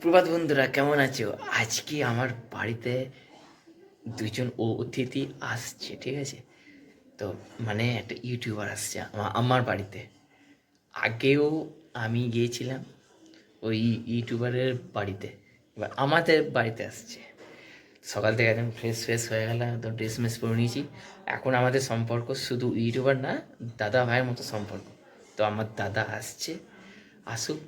সুপ্রভাত বন্ধুরা, কেমন আছো? আজকে আমার বাড়িতে দুজন অতিথি আসছে, ঠিক আছে? তো মানে একটা ইউটিউবার আসছে আমার বাড়িতে। আগেও আমি গিয়েছিলাম ওই ইউটিউবারের বাড়িতে এবার আমাদের বাড়িতে আসছে। সকাল থেকে একদম ফ্রেশ ফ্রেশ হয়ে গেলাম, একদম ড্রেস মেস পরে নিয়েছি। এখন আমাদের সম্পর্ক শুধু ইউটিউবার না, দাদা ভাইয়ের মতো সম্পর্ক। তো আমার দাদা আসছে, আসুক।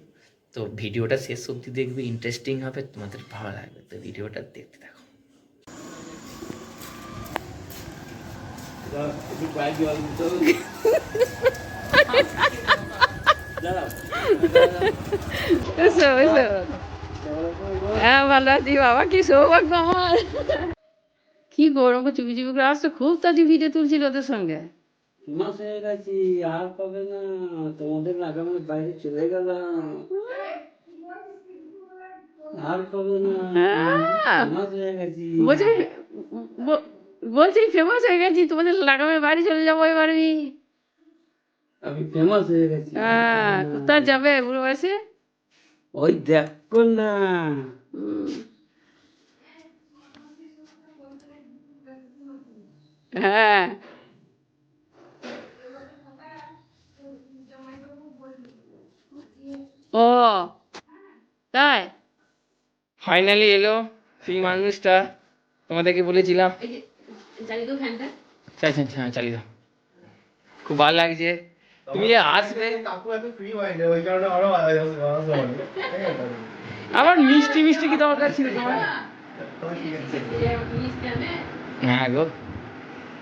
তো ভিডিওটা শেষ অবধি দেখবে ইন্টারেস্টিং হবে তোমাদের ভালো লাগবে। তো ভিডিওটা দেখতে থাকো। এসো এসো। হ্যাঁ ভালো আছি বাবা কি সৌভাগ্য আমার। কি গরম চুপি চুপি করে আসতো খুব তাড়াতাড়ি ভিডিও তুলছিল ওদের সঙ্গে। মাস হয়ে গেছি আর পাবে না? তোমাদের আগামী বাইরে চলে গেলাম। আর পাবে না? হ্যাঁ। মাস হয়ে গেছি। বলছি বলছি ফেমাস হয়ে গেছি তোমাদের বাড়ি চলে যাব এবার। আমি আমি ফেমাস হয়ে গেছি। হ্যাঁ কোথায় যাবে বুড়ো বয়সে? ওই দেখো না হ্যাঁ। ও তাই? ফাইনালি এলো সেই মানুষটা তোমাদেরকে বলেছিলাম। হ্যাঁ চালিয়ে দাও খুব ভালো লাগছে। তুমি যে আসবে। আবার মিষ্টি মিষ্টি কি দরকার ছিল? তোমার হ্যাঁ গো।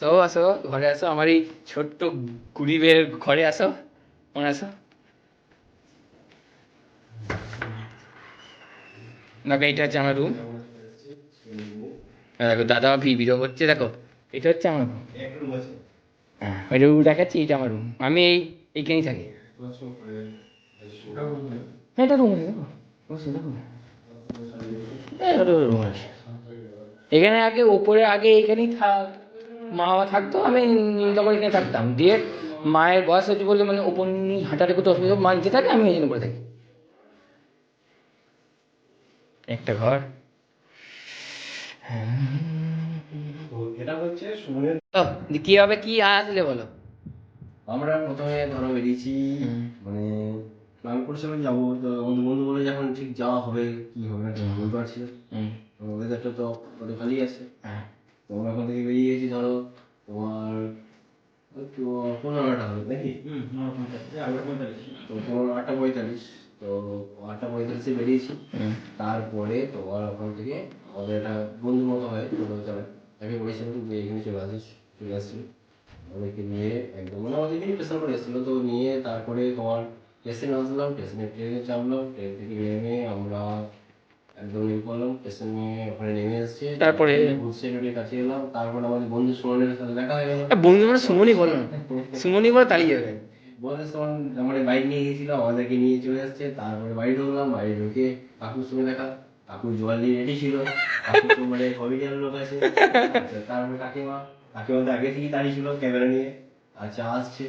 তো আসো ঘরে আসো আমার এই ছোট্ট গরিবের ঘরে আসো মনে আসো? দেখো এইটা হচ্ছে আমার রুম দেখো দাদা ভিডিও করছে দেখো এটা হচ্ছে আমার রুম হ্যাঁ ওই রুম দেখাচ্ছি এটা আমার রুম আমি এই এইখানেই থাকি। হ্যাঁ এটা রুম আছে দেখো। আছে। এখানে আগে ওপরে আগে এখানেই থাক। মা বাবা থাকতো আমি তখন এখানে থাকতাম। দিয়ে মায়ের বয়স হচ্ছে বলে মানে ওপর নিয়ে হাঁটাটা করতে অসুবিধা মা নিচে থাকে আমি ওই জন্য করে থাকি। একটা ঘর। কি হবে কি আসলে বলো? আমরা প্রথমে ধরো বেরিয়েছি মানে প্ল্যান করছিলাম যাব তো আমাদের বন্ধু বলে যখন ঠিক যাওয়া হবে কি হবে না বলতে পারছি না। হুম। তো খালি আছে। হ্যাঁ। আমরা ওখান থেকে বেরিয়ে গেছি ধরো তোমার ওই তো পনেরোটা হবে নাকি? তো পনেরো আটটা পঁয়তাল্লিশ তো আটটা পঁয়তাল্লিশে বেরিয়েছি। তারপরে তোমার ওখান থেকে আমাদের একটা বন্ধু মতো হয় ছোটো চলে তাকে বলেছিলাম যে এখানে চলে আসিস চলে আসছি আমাদেরকে নিয়ে একদম মানে আমাদের এখানে স্টেশন করে এসেছিল তো নিয়ে তারপরে তোমার স্টেশনে আসলাম স্টেশনে ট্রেনে চাপলাম ট্রেন থেকে নেমে আমরা একদম ইয়ে করলাম স্টেশনে ওখানে নেমে এসেছি। তারপরে? সেক্রেটারির কাছে এলাম। তারপরে আমাদের বন্ধু সুমনের সাথে দেখা হয়ে গেল। বন্ধু মানে সুমনই বলো। সুমনই বলো তাড়িয়ে যাবে বন্ধু সুমন আমাদের বাইক নিয়ে গেছিল আমাদেরকে নিয়ে চলে আসছে। তারপরে বাড়ি ঢুকলাম বাড়ি ঢুকে কাকুর সঙ্গে দেখা। কাকুর জল নিয়ে রেডি ছিল। তো মানে কমিডিয়ান লোক আছে আচ্ছা, তারপরে কাকিমা কাকিমা তো আগে থেকেই দাঁড়িয়ে ছিল ক্যামেরা নিয়ে। আচ্ছা আসছে।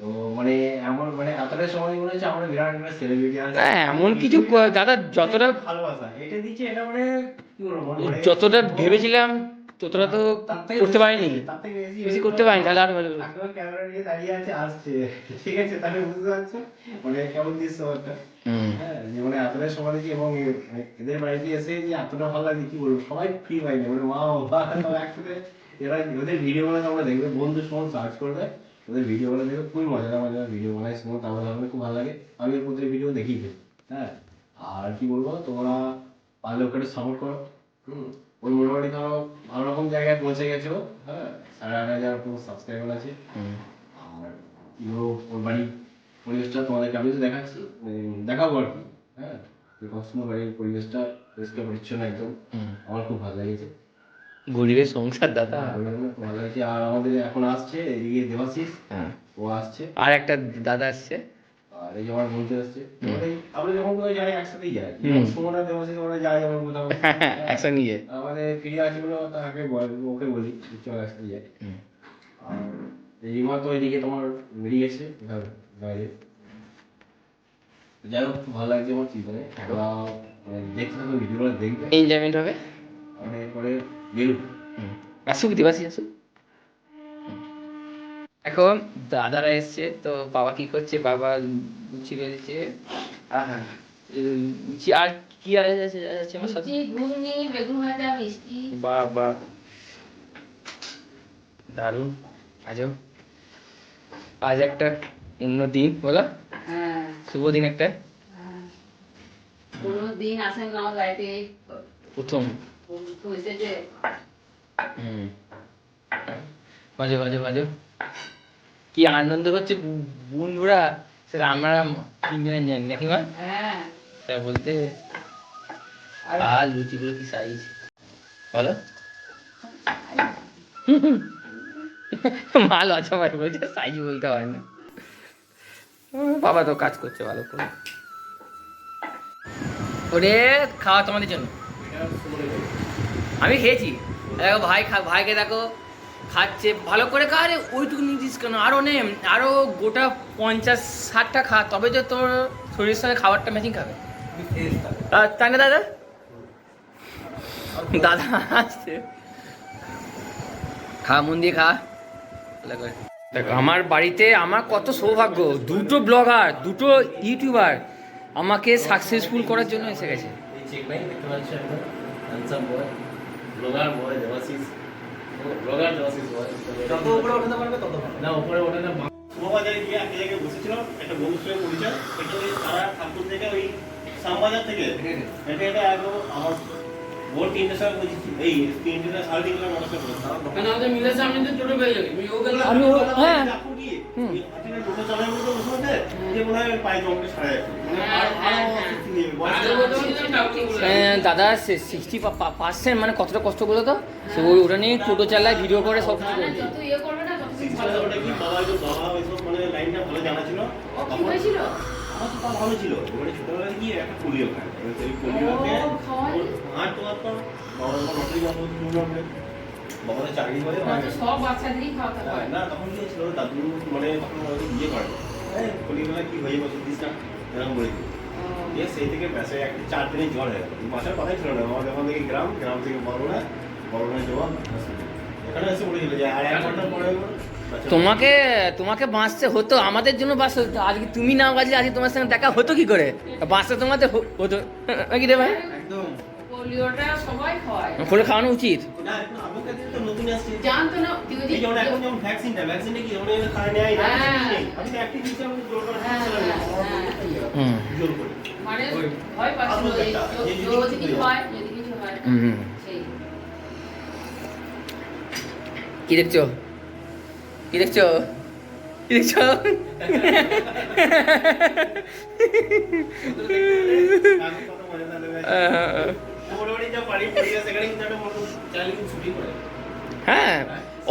তো মানে এমন মানে এতটা সময় মনে হচ্ছে আমরা বিরাট একটা সেলিব্রিটি হ্যাঁ, এমন কিছু দাদা যতটা ভালোবাসা এটা দিচ্ছে এটা মানে কি বলব যতটা ভেবেছিলাম ততটা তো করতে পারিনি। বেশি করতে পারিনি তাহলে আর ভালো ক্যামেরা নিয়ে দাঁড়িয়ে আছে আসছে। ঠিক আছে তাহলে বুঝতে পারছ? মানে কেমন একটা হ্যাঁ জীবনে এতটা সময় দিয়েছি এবং মানে এদের বাড়িতে এসে যে এতটা ভালো লাগে কি বলব সবাই ফ্রি পাইনি মানে একসাথে এরা ওদের ভিডিও তোমরা দেখবে বন্ধু সমন সার্চ করবে। ওদের ভিডিও গুলো দেখবে খুবই মজাদার মজাদার ভিডিও বানায় সুমন আমার আমার খুব ভালো লাগে। আমি ওর প্রতি ভিডিও দেখি হ্যাঁ? আর কি বলব তোমরা পারলে ওকে সাপোর্ট করো হুম? ওই মোটামুটি ধরো ভালো রকম জায়গায় পৌঁছে গেছো হ্যাঁ? সাড়ে আট হাজার সাবস্ক্রাইবার আছে। হুম। আর ইও ওর বাড়ি পরিবেশটা তোমাদেরকে আমি তো দেখাচ্ছি দেখাবো আর কি হ্যাঁ? সবসময় বাড়ির পরিবেশটা পরিষ্কার পরিচ্ছন্ন একদম। আমার খুব ভালো লেগেছে। গরিবের সংসার দাদা। খুব ভালো আর আমাদের এখন আসছে এদিকে দেবাশিস হ্যাঁ। ও আসছে। আর একটা দাদা আসছে। আর এই যে আমার বলতে আসছে। আমরা যখন কোথাও যাই একসাথেই যাই। হুম। দেবাশিস ওরা যাই আমরা কোথাও। একসঙ্গে নিয়ে আমাদের ফিরে আছে বলে তাকে ওকে বলি চল একসাথে যাই। আর রিমা তো এদিকে তোমার বেরিয়ে গেছে বাইরে। যাই হোক ভালো লাগছে আমার চিন্তা ওরা মানে দেখতে থাকো ভিডিওগুলো দেখবে। এনজয়মেন্ট হবে? মানে পরে আসুক আসুক এখন দাদারা এসছে তো বাবা কি করছে বাবা লুচি আর কি আছে আছে আছে আমার সাথে ঘুগনি বেগুন ভাজা মিষ্টি দারুণ আজও আজ একটা অন্য দিন বলো হ্যাঁ শুভ দিন একটা। কোনো দিন আসেন না আমার বাড়িতে প্রথম বাজো বাজো বাজো। কি আনন্দ হচ্ছে বন্ধুরা? সেটা আমরা তিনজনে জানি নাকি মা? হ্যাঁ। তা বলতে আর লুচিগুলো কি সাইজ বলো। মা লজ্জা পায় বলছে সাইজ বলতে হয় না। বাবা তো কাজ করছে ভালো করে। ওরে খাওয়া তোমাদের জন্য। আমি খেয়েছি। দেখো ভাই খা ভাইকে দেখো, খাচ্ছে। ভালো করে খা রে, ওইটুকু নিয়েছিস কেন? আরও নে আরও গোটা পঞ্চাশ ষাটটা খা, তবে তো তোর শরীরের সঙ্গে খাবারটা ম্যাচিং খাবে। তাই না দাদা? দাদা আসছে। খা, মন দিয়ে খা। দেখো, আমার বাড়িতে আমার কত সৌভাগ্য, দুটো ব্লগার, দুটো ইউটিউবার আমাকে সাকসেসফুল করার জন্য এসে গেছে। Blogger boy Debashish blogger Debashish boy যত উপরে ওঠাতে পারবে তত ভালো। না উপরে ওঠে না শুভবাজারে গিয়ে এক জায়গায় বসেছিলাম একটা বন্ধুর সঙ্গে পরিচয়। সেখানে তারা ঠাকুর থেকে ওই শ্যামবাজার থেকে হেঁটে হেঁটে। একদম আমার ভোর তিনটের সময় এই তিনটে সাড়ে তিনটে আমি ও- হ্যাঁ। মনে হয় দাদা সিক্সটি পার্সেন্ট মানে কতটা কষ্ট বলো তো? সে ওই ওটা নিয়ে টোটো চালায় ভিডিও করে সব কিছু করে ইয়ে ভালো মানে লাইনটা ভালো জানা ছিল? এবারে ছোটবেলায় গিয়ে একটা পোলিও খায়। পোলিওতে ও, খাওয়াই? তো বাবা যখন লটারি যখন শুনলাম বাবা তো চাকরি করে সব বাচ্চাদেরই খাওয়াতে হ্যাঁ, হয় না তখন কি ছিল দাদু মানে তখন বিয়ে করে। হ্যাঁ পোলিওবেলা কি হয়ে বছর দিস না এরকম বলে দিয়ে সেই থেকে ব্যাসে একটা চার দিনের জ্বর হয়ে গেল। মাসের কথাই ছিল না। আমার যখন থেকে গ্রাম গ্রাম থেকে বড়না বড়না যাওয়া এখানে এসে বলেছিল যে আর এক ঘণ্টা পরে তোমাকে তোমাকে বাঁচতে হতো আমাদের জন্য বাঁচতে হতো। আজকে তুমি না বাজলে আজকে তোমার সঙ্গে দেখা হতো কি করে? বাঁচতে তোমাদের হতো। নাকি রে ভাই? একদম। পোলিওটা সবাই খাওয়ায় করে খাওয়ানো উচিত। না আগেকার দিনে তো নতুন আসছে। জানতো না তুই এই যেমন এখন যেমন ভ্যাকসিনটা ভ্যাকসিনটা কি যেমন এখানে খায় নেয়? না হ্যাঁ। আমি তো একটি দিচ্ছি আমি জোর করে হ্যাঁ, খাচ্ছিলাম। না। হ্যাঁ, হুম। জোর করে। মানে ভয় পাচ্ছিল আদর যে একটা, যদি- যে যদি যদি কিছু কিছু হয়। হয় যদি কিছু হয় হুম কি দেখছ? কি দেখছ? কি দেখছ? হয়ে। হ্যাঁ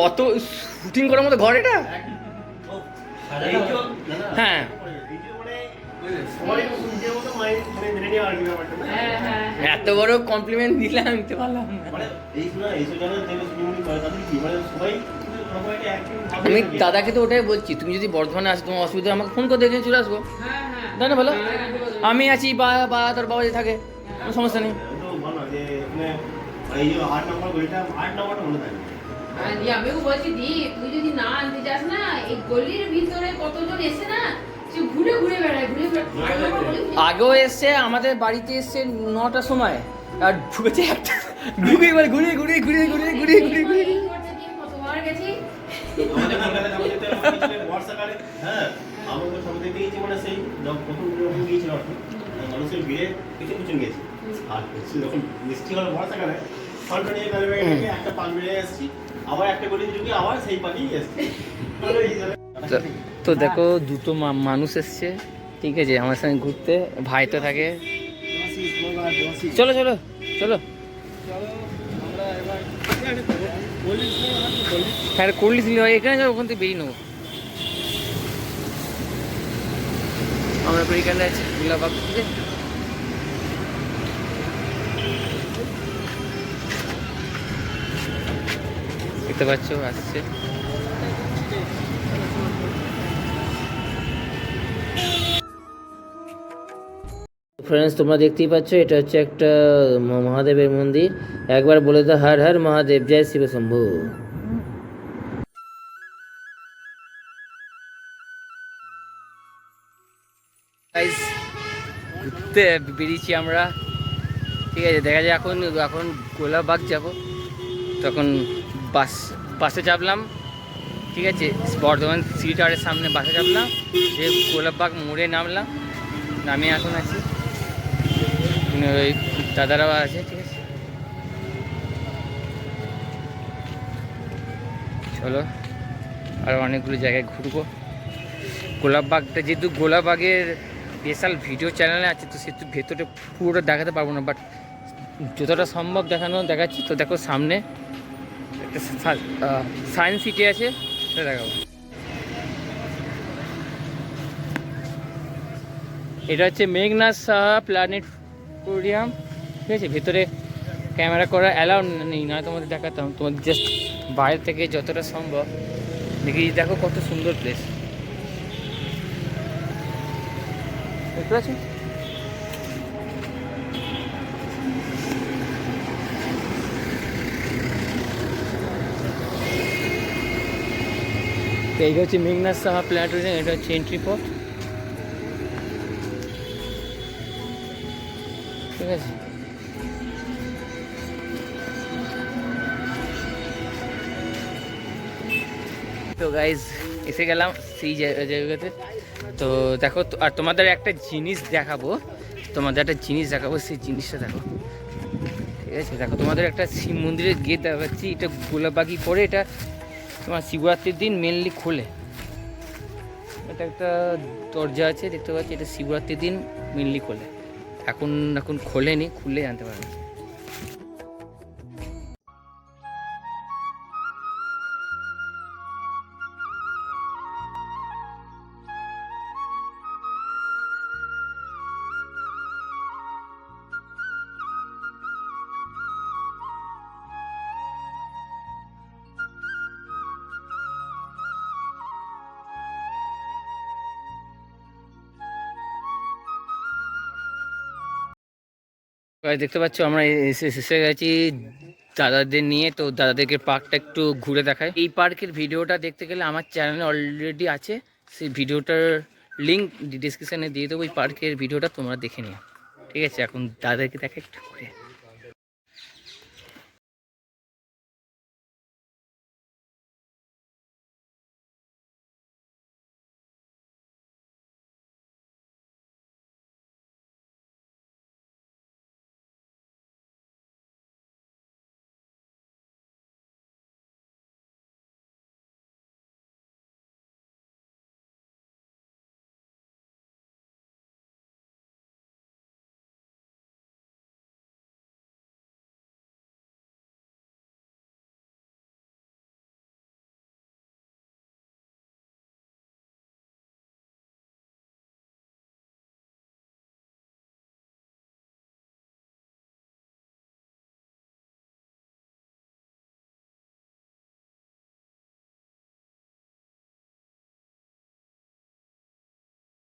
অত শুটিং করার মতো ঘর এটা? হ্যাঁ। হ্যাঁ। হ্যাঁ হ্যাঁ। এত বড় কমপ্লিমেন্ট দিলাম নিতে পারলাম না। মানে মানে আমি দাদাকে তো ওটাই বলছি তুমি যদি বর্ধমানে আসো তোমার অসুবিধা আমাকে ফোন করে দেখে চলে আসব। হ্যাঁ হ্যাঁ। তাই না বলো? আমি আছি বা বা তোর বাবা যে থাকে কোনো সমস্যা নেই আমি তো বলো যে এখানে মানে এই যে আট নম্বর গলিটা আট নম্বরটা মনে থাকে আর দি আমিও বলছি দি তুই যদি না আনতে যাস না এই গলির ভিতরে কতজন এসে না ঘুরে ঘুরে বেড়ায় ঘুরে আগেও এসছে আমাদের বাড়িতে এসছে নটার সময় আর ঢুকেছে একটা ঢুকে এবার কতবার গেছি। আমাদের কলকাতায় যখন যেতে গিয়েছিলেন বর্ষাকালে হ্যাঁ আমাদের সব থেকে গিয়েছি মানে সেই যখন প্রথম গিয়েছিল কি মানুষের ভিড়ে কিছু কিছু গেছি। নিয়ে হিসাবে তো- দেখো, দুটো মানুষ এসছে, ঠিক আছে, আমার সঙ্গে ঘুরতে, ভাই তো থাকে। চলো চলো চলো। হ্যাঁ করলিস নিলে হয়, এখানে যাব ওখান থেকে বেরিয়ে নেব। আমরা এখানে আছি গোলাবাগ থেকে দেখতে পাচ্ছ আসছে। ফ্রেন্ডস তোমরা দেখতেই পাচ্ছ এটা হচ্ছে একটা মহাদেবের মন্দির। একবার বলে দাও হর হর মহাদেব জয় শিব শম্ভু। ঘুরতে বেরিয়েছি আমরা। ঠিক আছে দেখা যায় এখন এখন গোলাবাগ যাব। তখন বাস, বাসে চাপলাম, ঠিক আছে? বর্ধমান সিটি টাওয়ারের সামনে বাসে চাপলাম, যে গোলাপবাগ মোড়ে নামলাম নামে এখন আছি। ওই দাদারাও আছে, ঠিক আছে? চলো, আর অনেকগুলো জায়গায় ঘুরবো। গোলাপবাগটা যেহেতু গোলাপবাগের স্পেশাল ভিডিও চ্যানেলে আছে, তো সেহেতু ভেতরে পুরোটা দেখাতে পারব না বাট যতটা সম্ভব দেখানো দেখাচ্ছি। তো দেখো সামনে সায়েন্স সিটি আছে। সেটা এটা হচ্ছে মেঘনাথ সাহা প্ল্যানেটোরিয়াম ঠিক আছে, ভেতরে ক্যামেরা করা অ্যালাউ নেই না তোমাদের দেখাতাম তোমাদের জাস্ট বাইরে থেকে যতটা সম্ভব। দেখি, দেখো কত সুন্দর প্লেস দেখতে পাচ্ছ? তো এইটা হচ্ছে মেঘনাথ সাহা প্ল্যানেটোরিয়াম এটা হচ্ছে এন্ট্রি পথ ঠিক আছে তো গাইজ এসে গেলাম সেই জায়গা- জায়গাতে তো দেখো আর তোমাদের একটা জিনিস দেখাবো তোমাদের একটা জিনিস দেখাবো সেই জিনিসটা দেখো ঠিক আছে দেখো তোমাদের একটা শিব মন্দিরের গেট দেখাচ্ছি এটা গোলাপাকি পরে এটা তোমার শিবরাত্রির দিন মেনলি খোলে। এটা একটা দরজা আছে, দেখতে পাচ্ছি, এটা শিবরাত্রির দিন মেনলি খোলে। এখন এখন খোলেনি খুলে জানতে পারবে। দেখতে পাচ্ছ আমরা এসে গেছি দাদাদের নিয়ে। তো দাদাদেরকে পার্কটা একটু ঘুরে দেখায় এই পার্কের ভিডিওটা দেখতে গেলে আমার চ্যানেলে অলরেডি আছে। সেই ভিডিওটার লিঙ্ক ডিসক্রিপশানে দিয়ে দেবো। ওই পার্কের ভিডিওটা তোমরা দেখে নিও। ঠিক আছে, এখন দাদাকে দেখা একটু ঘুরে।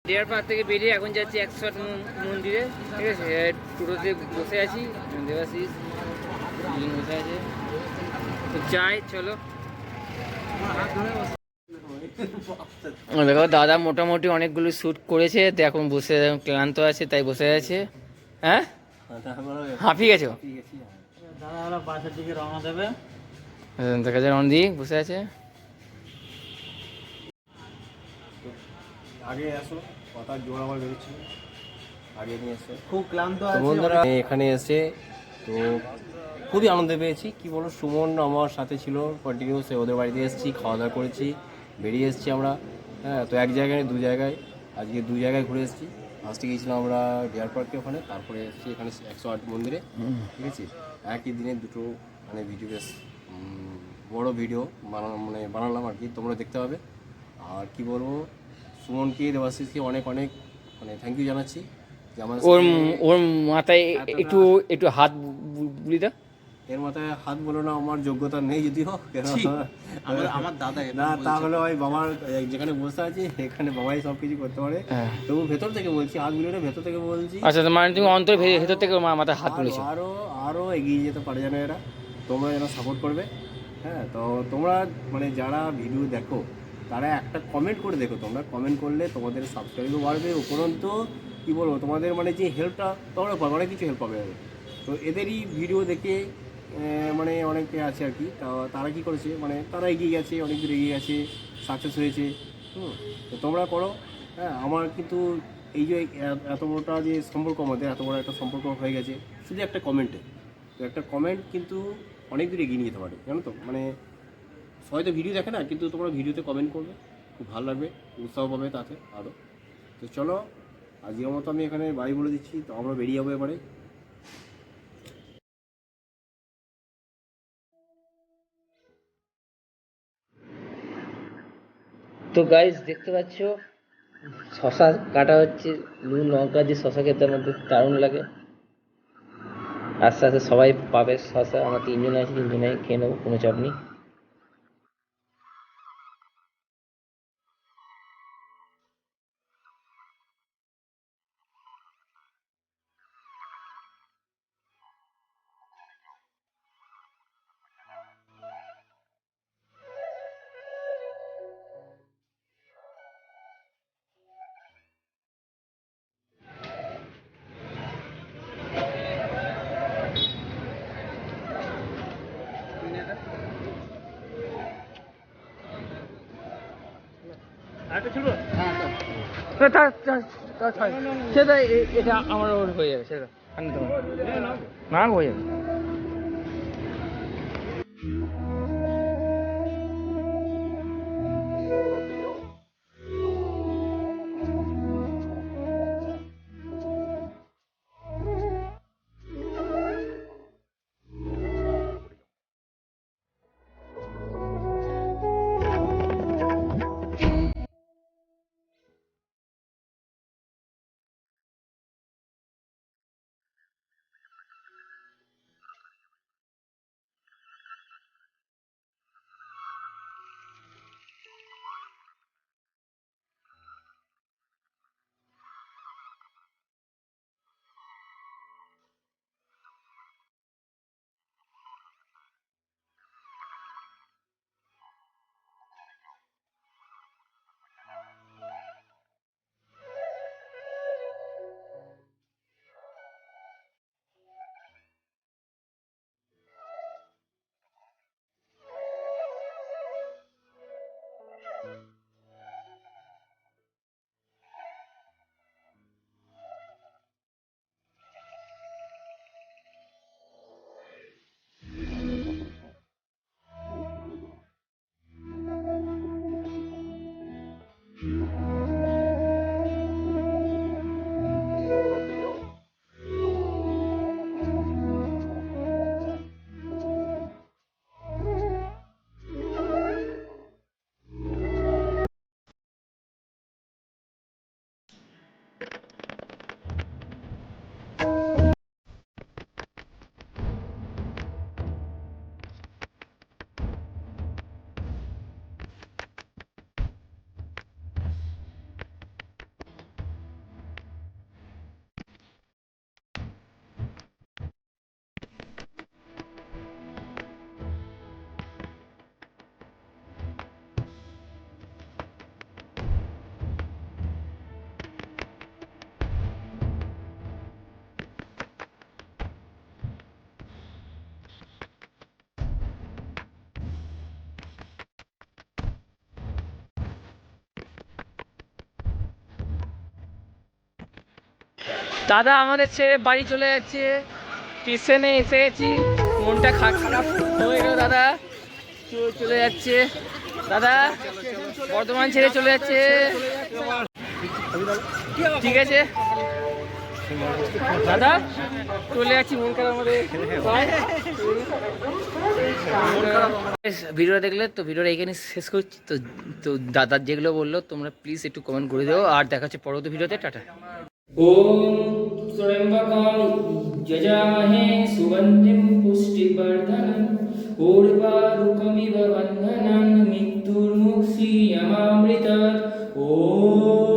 ডিয়ার পার্ক থেকে বেরিয়ে এখন যাচ্ছি একশট মন্দিরে ঠিক আছে? টোটোতে বসে আছি দেবাশিস বসে আছে। তো যাই চলো। দেখো দাদা মোটামুটি অনেকগুলো শ্যুট করেছে তো এখন বসে ক্লান্ত আছে তাই বসে আছে। হ্যাঁ? হাঁপিয়ে গেছো? দাদা বাসার দিকে রওনা দেবে। দেখা যায় অনদিক বসে আছে। আগে আসো কথা জোর আমার বেরোচ্ছিল আগে নিয়ে এসো। খুব ক্লান্ত তো বন্ধুরা এখানে এসে তো খুবই আনন্দ পেয়েছি। কি বলো সুমন আমার সাথে ছিল কন্টিনিউস ওদের বাড়িতে এসেছি খাওয়া দাওয়া করেছি বেরিয়ে এসেছি আমরা। হ্যাঁ তো এক জায়গায় দু জায়গায়। আজকে দু জায়গায় ঘুরে এসেছি। ফার্স্টে গিয়েছিলাম আমরা ডিয়ার পার্কে ওখানে তারপরে এসেছি এখানে একশো আট মন্দিরে। ঠিক আছে? একই দিনে দুটো মানে ভিডিও বেশ বড় ভিডিও বানানো মানে বানালাম আর কি তোমরা দেখতে পাবে। আর কি বলব সুমনকে দেবাশিসকে অনেক অনেক মানে থ্যাংক ইউ জানাচ্ছি ওর ওর মাথায় একটু একটু হাত বুলি দাও এর মাথায় হাত বলো না আমার যোগ্যতা নেই যদিও। আমার আমার দাদা না তাহলে ওই বাবার যেখানে বসে আছি এখানে বাবাই সব কিছু করতে পারে। হ্যাঁ। তবু ভেতর থেকে বলছি হাতগুলো ভেতর থেকে বলছি। আচ্ছা মানে তুমি অন্তর ভেতর থেকে মা- মাথায় হাত আরো- তুলেছো আরও আরও এগিয়ে যেতে পারে যেন এরা। তোমরা যেন সাপোর্ট করবে। হ্যাঁ তো তোমরা মানে যারা ভিডিও দেখো তারা একটা কমেন্ট করে দেখো, তোমরা কমেন্ট করলে তোমাদের সাবস্ক্রাইবও বাড়বে, উপরন্ত কি বলব, তোমাদের মানে যে হেল্পটা তোমরা পাবে, অনেক কিছু হেল্প পাবে তো এদেরই ভিডিও দেখে মানে অনেকে আছে আর কি তারা কি করেছে মানে তারা এগিয়ে গেছে, অনেক দূর এগিয়ে গেছে সাকসেস হয়েছে, হুম, তো তোমরা করো হ্যাঁ আমার কিন্তু এই যে এত বড়টা যে সম্পর্ক আমাদের, এত বড় একটা সম্পর্ক হয়ে গেছে, শুধু একটা কমেন্টে তো একটা কমেন্ট কিন্তু অনেক দূর এগিয়ে নিয়ে যেতে পারে, জানো তো? মানে সবাই তো ভিডিও দেখে না, কিন্তু তোমরা ভিডিওতে কমেন্ট করবে। খুব ভালো লাগবে, উৎসাহ পাবে তাতে আরও তো চলো, আজকের মতো আমি এখানে বাড়ি বলে দিচ্ছি, তো আমরা বেরিয়ে যাব এবারে। তো গাইজ দেখতে পাচ্ছ, শশা কাটা হচ্ছে নুন লঙ্কা দিয়ে শশা খেতে আমাদের দারুণ লাগে। আস্তে আস্তে সবাই পাবে শশা, আমরা তিনজন আছি, তিনজনে খেয়ে নেব, কোনো চাপ নেই। সেটা এটা আমার ওর হয়ে যাবে সেটা। না হয়ে যাবে। দাদা আমাদের ছেড়ে বাড়ি চলে যাচ্ছে। স্টেশনে এসে গেছি। মনটা খারাপ হয়ে গেল দাদা। চলে যাচ্ছে। দাদা, বর্ধমান ছেড়ে চলে যাচ্ছে। ঠিক আছে। দাদা, চলে যাচ্ছি মন খারাপ ভিডিও দেখলে তো ভিডিওটা এখানে শেষ করছি। তো তো দাদার যেগুলো বলল, তোমরা প্লিজ একটু কমেন্ট করে দেবো আর দেখা হচ্ছে পরবর্তী ভিডিওতে। টাটা। ओम त्र्यंबकं यजामहे सुगन्धिं पुष्टिवर्धनम् ऊर्वारुकमिव बन्धनान् मृत्युर्मुक्षीयमामृतात् ॐ